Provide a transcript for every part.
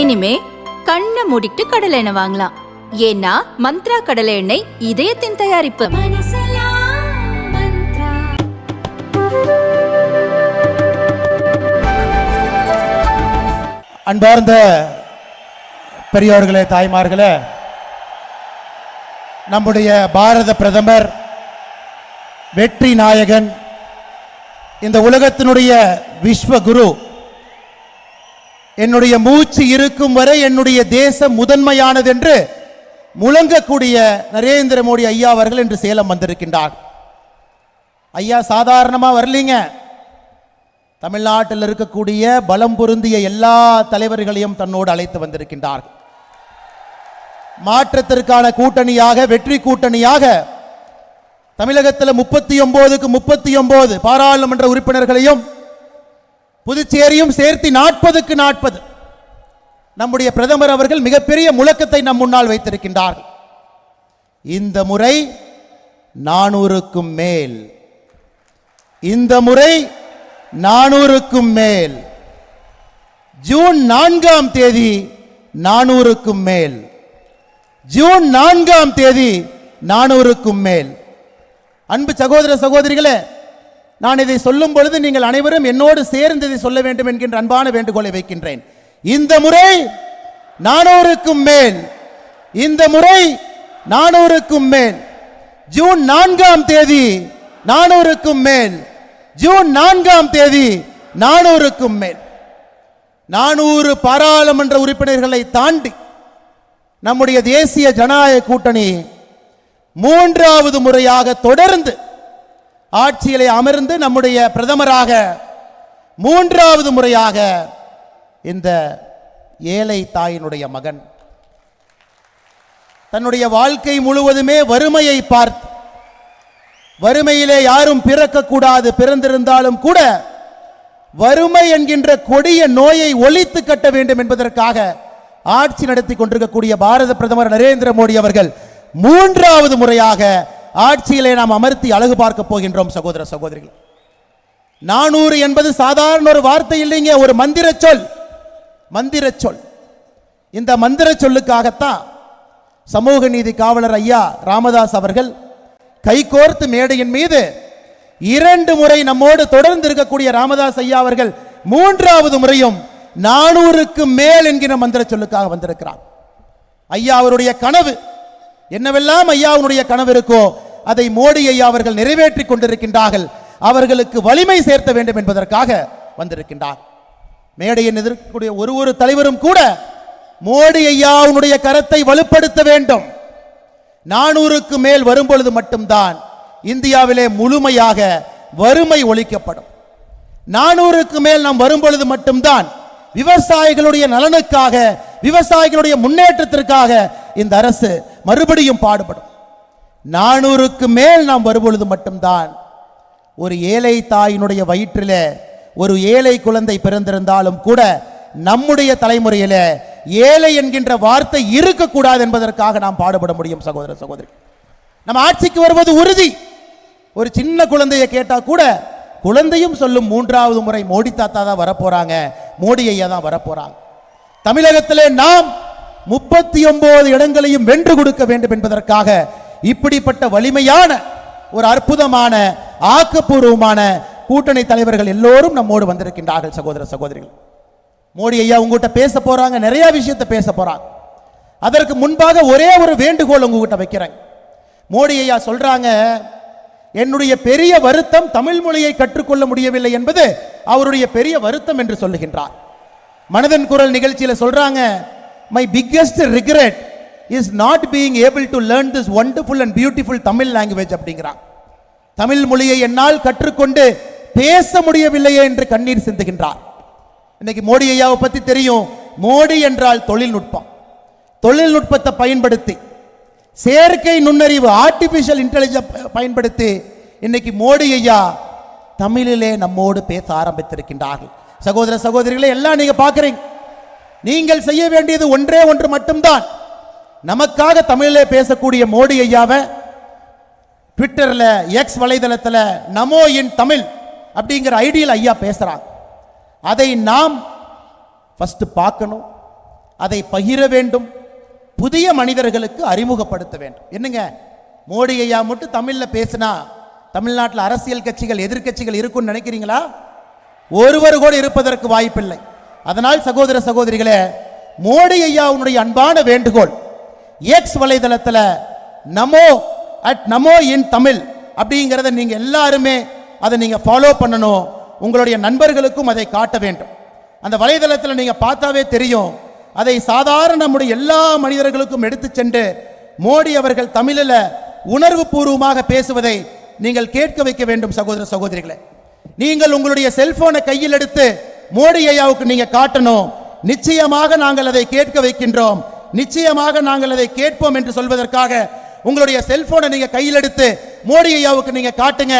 இனிமே கண்ணை மூடிட்டு கடலை எண்ணெய் வாங்கலாம். ஏன்னா மந்த்ரா கடலை எண்ணெய் இதயத்தின் தயாரிப்பு. அன்பார்ந்த பெரியோர்களே தாய்மார்களே நம்முடைய பாரத பிரதமர் வெற்றி நாயகன் இந்த உலகத்தினுடைய விஸ்வகுரு என்னுடைய மூச்சு இருக்கும் வரை என்னுடைய தேசம் முதன்மையானது என்று முழங்கக்கூடிய நரேந்திர மோடி ஐயா அவர்கள் என்று சேலம் வந்திருக்கின்றார். ஐயா சாதாரணமாக வரலீங்க. தமிழ்நாட்டில் இருக்கக்கூடிய பலம் பொருந்திய எல்லா தலைவர்களையும் தன்னோடு அழைத்து வந்திருக்கின்றார். மாற்றத்திற்கான கூட்டணியாக வெற்றி கூட்டணியாக தமிழகத்தில் முப்பத்தி ஒன்பதுக்கு முப்பத்தி ஒன்பது பாராளுமன்ற உறுப்பினர்களையும் புதுச்சேரியும் சேர்த்து நாற்பதுக்கு நாற்பது. நம்முடைய பிரதமர் அவர்கள் மிகப்பெரிய முழக்கத்தை நம் முன்னால் வைத்திருக்கின்றார். இந்த முறை நானூறுக்கும் மேல். இந்த முறை நானூறுக்கும் மேல். ஜூன் நான்காம் தேதி நானூறுக்கும் மேல். ஜூன் நான்காம் தேதி நானூறுக்கும் மேல். அன்பு சகோதர சகோதரிகளே நான் இதை சொல்லும் பொழுது நீங்கள் அனைவரும் என்னோடு சேர்ந்து இதை சொல்ல வேண்டும் என்கின்ற அன்பான வேண்டுகோளை வைக்கின்றேன். இந்த முறை நானூறுக்கும் மேல் இந்த முறை நானூறுக்கும் மேல் ஜூன் நான்காம் தேதி நானூறுக்கும் மேல் ஜூன் நான்காம் தேதி நானூறுக்கும் மேல். நானூறு பாராளுமன்ற உறுப்பினர்களை தாண்டி நம்முடைய தேசிய ஜனநாயக கூட்டணி மூன்றாவது முறையாக தொடர்ந்து ஆட்சியிலே அமர்ந்து நம்முடைய பிரதமராக மூன்றாவது முறையாக இந்த ஏழை தாயினுடைய மகன். தன்னுடைய வாழ்க்கை முழுவதுமே வறுமையை பார்த்து வறுமையிலே யாரும் பிறக்கக்கூடாது பிறந்திருந்தாலும் கூட வறுமை என்கின்ற கொடிய நோயை ஒழித்து கட்ட வேண்டும் என்பதற்காக ஆட்சி நடத்தி கொண்டிருக்கக்கூடிய பாரத பிரதமர் நரேந்திர மோடி அவர்கள் மூன்றாவது முறையாக ஆட்சியிலே நாம் அமர்த்தி அழகு பார்க்க போகின்றோம் சகோதர சகோதரிகள். நானூறு என்பது சாதாரண ஒரு வார்த்தை இல்லைங்க ஒரு மந்திர சொல். மந்திர சொல். இந்த மந்திர சொல்லுக்காகத்தான் சமூக நீதி காவலர் ஐயா ராமதாஸ் அவர்கள் கைகோர்த்து மேடையின் மீது இரண்டு முறை நம்மோடு தொடர்ந்து இருக்கக்கூடிய ராமதாஸ் ஐயா அவர்கள் மூன்றாவது முறையும் நானூறுக்கு மேல் என்கிற மந்திர சொல்லுக்காக வந்திருக்கிறார். ஐயா அவருடைய கனவு என்னவெல்லாம் ஐயாவுடைய கனவு இருக்கோ அதை மோடி ஐயா அவர்கள் நிறைவேற்றி கொண்டிருக்கின்றார்கள். அவர்களுக்கு வலிமை சேர்த்த வேண்டும் என்பதற்காக வந்திருக்கின்றார். மேடையை எதிர்க்கக்கூடிய ஒரு ஒரு தலைவரும் கூட மோடி ஐயாவுடைய கரத்தை வலுப்படுத்த வேண்டும். நானூறுக்கு மேல் வரும்பொழுது மட்டும்தான் இந்தியாவிலே முழுமையாக வறுமை ஒழிக்கப்படும். நானூறுக்கு மேல் நாம் வரும்பொழுது மட்டும்தான் விவசாயிகளுடைய நலனுக்காக விவசாயிகளுடைய முன்னேற்றத்திற்காக இந்த அரசு மறுபடியும் பாடுபடும். நானூறுக்கு மேல் நாம் வரும்பொழுது மட்டும்தான் ஒரு ஏழை தாயினுடைய வயிற்றில் ஒரு ஏழை குழந்தை பிறந்திருந்தாலும் கூட நம்முடைய தலைமுறையில் ஏழை என்கின்ற வார்த்தை இருக்கக்கூடாது என்பதற்காக நாம் பாடுபட முடியும் சகோதர சகோதரி. நம்ம ஆட்சிக்கு வருவது உறுதி. ஒரு சின்ன குழந்தையை கேட்டால் கூட குழந்தையும் சொல்லும் மூன்றாவது முறை மோடி தாத்தா தான் வரப்போறாங்க மோடி ஐயா தான் வரப்போறாங்க. தமிழகத்திலே நாம் முப்பத்தி ஒன்பது இடங்களையும் வென்று கொடுக்க வேண்டும் என்பதற்காக இப்படிப்பட்ட வலிமையான ஒரு அற்புதமான ஆக்கப்பூர்வமான கூட்டணி தலைவர்கள் எல்லோரும் நம்மோடு வந்திருக்கின்றார்கள் சகோதர சகோதரிகள். மோடி ஐயா உங்ககிட்ட பேச போறாங்க நிறைய விஷயத்தை பேச போறாங்க. அதற்கு முன்பாக ஒரே ஒரு வேண்டுகோள் உங்ககிட்ட வைக்கிறேன். மோடி ஐயா சொல்றாங்க என்னுடைய பெரிய வருத்தம் தமிழ் மொழியை கற்றுக்கொள்ள முடியவில்லை என்பது அவருடைய பெரிய வருத்தம் என்று சொல்லுகின்றார். மனதன் குரல் நிகழ்ச்சியில் சொல்றாங்க my biggest regret is not being able to learn this wonderful and beautiful Tamil language அப்படிங்கிறான். தமிழ் மொழியை என்னால் கற்றுக்கொண்டு பேச முடியவில்லையே என்று கண்ணீர் சிந்துகின்றார். இன்னைக்கு மோடி ஐயாவை பத்தி தெரியும். மோடி என்றால் தொழில்நுட்பம். தொழில்நுட்பத்தை பயன்படுத்தி செயற்கை நுண்ணறிவு ஆர்டிபிஷியல் இன்டெலிஜென்ஸ் பயன்படுத்தி இன்னைக்கு மோடி ஐயா தமிழிலே நம்மோடு பேச ஆரம்பித்திருக்கின்றார்கள். சகோதர சகோதரிகளை எல்லாம் நீங்க பார்க்குறீங்க. நீங்கள் செய்ய வேண்டியது ஒன்றே ஒன்று மட்டும்தான். நமக்காக தமிழிலே பேசக்கூடிய மோடி ஐயாவை ட்விட்டரில் எக்ஸ் வலைதளத்தில் நமோ இன் தமிழ் அப்படிங்கிற ஐடியில் ஐயா பேசுகிறாங்க அதை நாம் ஃபஸ்ட்டு பார்க்கணும். அதை பகிர வேண்டும். புதிய மனிதர்களுக்கு அறிமுகப்படுத்த வேண்டும். என்னங்க? மோடி ஐயா மட்டும் தமிழில் பேசினா தமிழ்நாட்டில் அரசியல் கட்சிகள் எதிர்க்கட்சிகள் இருக்கும்னு நினைக்கிறீங்களா? ஒருவர் கூட இருப்பதற்கு வாய்ப்பில்லை. அதனால் சகோதர சகோதரிகளே மோடி ஐயாவுடைய அன்பான வேண்டுகோள் எக்ஸ் வலைதளத்தில் நமோ அட் நமோ இன் தமிழ் அப்படிங்கிறத நீங்கள் எல்லாருமே அதை நீங்கள் ஃபாலோ பண்ணணும். உங்களுடைய நண்பர்களுக்கும் அதை காட்ட வேண்டும். அந்த வலைதளத்தில் நீங்கள் பார்த்தாவே தெரியும். அதை சாதாரண நம்முடைய எல்லா மனிதர்களுக்கும் எடுத்து சென்று மோடி அவர்கள் தமிழில் உணர்வு பூர்வமாக பேசுவதை நீங்கள் கேட்க வைக்க வேண்டும் சகோதர சகோதரிகளை. நீங்கள் உங்களுடைய செல்போனை கையில் எடுத்து மோடி ஐயாவுக்கு நீங்க காட்டணும். நிச்சயமாக நாங்கள் அதை கேட்க வைக்கின்றோம். நிச்சயமாக நாங்கள் அதை கேட்போம் என்று சொல்வதற்காக உங்களுடைய செல்போனை நீங்க கையில் எடுத்து மோடி ஐயாவுக்கு நீங்க காட்டுங்க.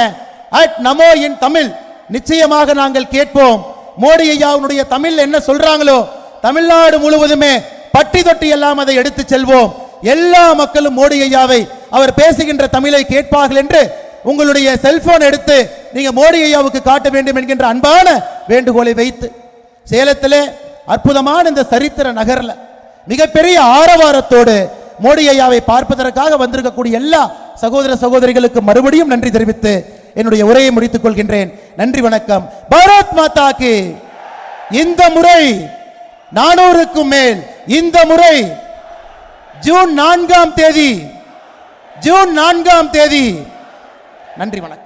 அட் நமோ இன் தமிழ் நிச்சயமாக நாங்கள் கேட்போம். மோடி ஐயாவுடைய தமிழ் என்ன சொல்றாங்களோ தமிழ்நாடு முழுவதுமே பட்டி தொட்டி எல்லாம் அதை எடுத்து செல்வோம். எல்லா மக்களும் மோடி ஐயாவை அவர் பேசுகின்ற தமிழை கேட்பார்கள் என்று உங்களுடைய செல்போன் எடுத்து நீங்க மோடி ஐயாவுக்கு காட்ட வேண்டும் என்கின்ற அன்பான வேண்டுகோளை வைத்து சேலத்திலே அற்புதமான இந்த சரித்திர நகரில் மிகப்பெரிய ஆரவாரத்தோடு மோடி ஐயாவை பார்ப்பதற்காக வந்திருக்கக்கூடிய எல்லா சகோதர சகோதரிகளுக்கு மறுபடியும் நன்றி தெரிவித்து என்னுடைய உரையை முடித்துக் கொள்கின்றேன். நன்றி வணக்கம். பாரத் மாதாக்கு இந்த முறை நானூறுக்கும் மேல் இந்த முறை ஜூன் நான்காம் தேதி ஜூன் நான்காம் தேதி நன்றி வணக்கம்.